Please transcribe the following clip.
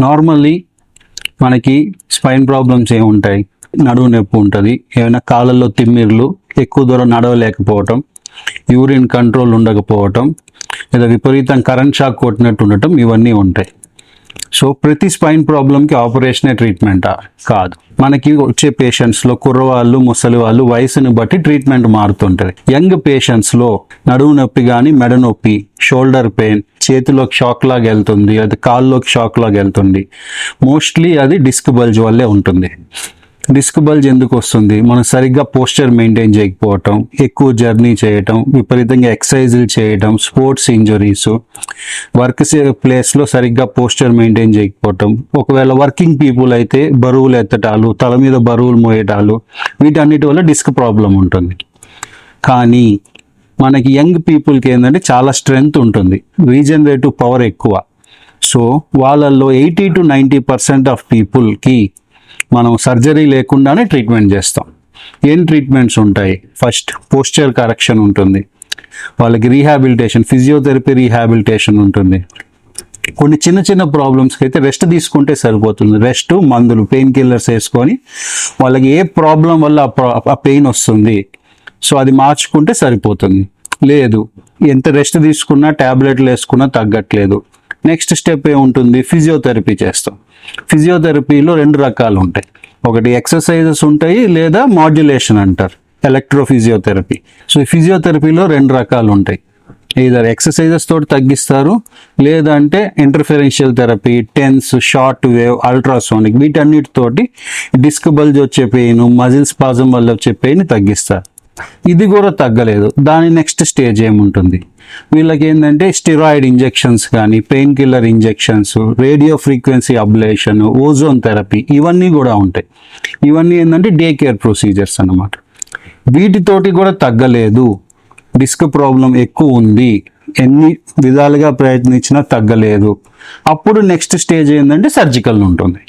Normally మనకి spine problems ఏమి ఉంటాయి? నడువు నొప్పి ఉంటుంది. ఏమైనా కాళ్ళల్లో తిమ్మిర్లు ఎక్కువ దూరం నడవలేకపోవటం యూరిన్ కంట్రోల్ ఉండకపోవటం లేదా విపరీతం కరెంట్ షాక్ కొట్టినట్టు ఉండటం ఇవన్నీ ఉంటాయి. సో ప్రతి స్పైన్ ప్రాబ్లంకి ఆపరేషనే ట్రీట్మెంటా కాదు. మనకి వచ్చే పేషెంట్స్లో కుర్రవాళ్ళు ముసలి వాళ్ళు వయసుని బట్టి ట్రీట్మెంట్ మారుతుంటుంది. యంగ్ పేషెంట్స్లో నడుము నొప్పి కానీ మెడ నొప్పి షోల్డర్ పెయిన్ చేతిలోకి షాక్ లాగా వెళ్తుంది అది కాల్లోకి షాక్ లాగా వెళ్తుంది. మోస్ట్లీ అది డిస్క్ బల్జ్ వల్లే ఉంటుంది. డిస్క్ బల్జ్ ఎందుకు వస్తుంది? మనం సరిగ్గా పోస్చర్ మెయింటైన్ చేయకపోవటం ఎక్కువ జర్నీ చేయటం విపరీతంగా ఎక్సర్సైజులు చేయటం స్పోర్ట్స్ ఇంజరీస్ వర్క్ ప్లేస్లో సరిగ్గా పోస్చర్ మెయింటైన్ చేయకపోవటం ఒకవేళ వర్కింగ్ పీపుల్ అయితే బరువులు ఎత్తటాలు తల మీద బరువులు మోయటాలు వీటన్నిటి వల్ల డిస్క్ ప్రాబ్లం ఉంటుంది. కానీ మనకి యంగ్ పీపుల్కి ఏంటంటే చాలా స్ట్రెంగ్త్ ఉంటుంది. రీజనరేటివ్ పవర్ ఎక్కువ. సో వాళ్ళల్లో eighty two ninety percent of పీపుల్కి మనం సర్జరీ లేకుండానే ట్రీట్మెంట్ చేస్తాం. ఏం ట్రీట్మెంట్స్ ఉంటాయి? ఫస్ట్ పోస్చర్ కరెక్షన్ ఉంటుంది. వాళ్ళకి రీహాబిలిటేషన్ ఫిజియోథెరపీ రీహాబిలిటేషన్ ఉంటుంది. కొన్ని చిన్న చిన్న ప్రాబ్లమ్స్కి అయితే రెస్ట్ తీసుకుంటే సరిపోతుంది. రెస్ట్ మందులు పెయిన్ కిల్లర్స్ వేసుకొని వాళ్ళకి ఏ ప్రాబ్లం వల్ల ఆ ప్రా- పెయిన్ వస్తుంది? సో అది మార్చుకుంటే సరిపోతుంది. లేదు ఎంత రెస్ట్ తీసుకున్నా ట్యాబ్లెట్లు వేసుకున్నా తగ్గట్లేదు. నెక్స్ట్ స్టెప్ ఏముంటుంది? ఫిజియోథెరపీ చేస్తాం. ఫిజియోథెరపీలో రెండు రకాలు ఉంటాయి. ఒకటి ఎక్సర్సైజెస్ ఉంటాయి లేదా మాడ్యులేషన్ అంటారు. ఎలక్ట్రోఫిజియోథెరపీ. సో ఈ ఫిజియోథెరపీలో రెండు రకాలు ఉంటాయి. ఇదర్ ఎక్సర్సైజెస్ తోటి తగ్గిస్తారు లేదంటే interferential therapy TENS short wave ultrasonic వీటన్నిటితోటి disc bulge వచ్చే పెయిన్ మజిల్ స్పాజం వల్ల వచ్చే పెయిన్ తగ్గిస్తారు. ఇది కూడా తగ్గలేదు. దాని నెక్స్ట్ స్టేజ్ ఏముంటుంది? వీళ్ళకి ఏంటంటే స్టిరాయిడ్ ఇంజెక్షన్స్ కానీ pain killer injections radio frequency ablation ozone therapy ఇవన్నీ కూడా ఉంటాయి. ఇవన్నీ ఏంటంటే డే కేర్ ప్రొసీజర్స్ అన్నమాట. వీటితోటి కూడా తగ్గలేదు. డిస్క్ ప్రాబ్లం ఎక్కువ ఉంది. ఎన్ని విధాలుగా ప్రయత్నించినా తగ్గలేదు. అప్పుడు నెక్స్ట్ స్టేజ్ ఏంటంటే సర్జికల్ ఉంటుంది.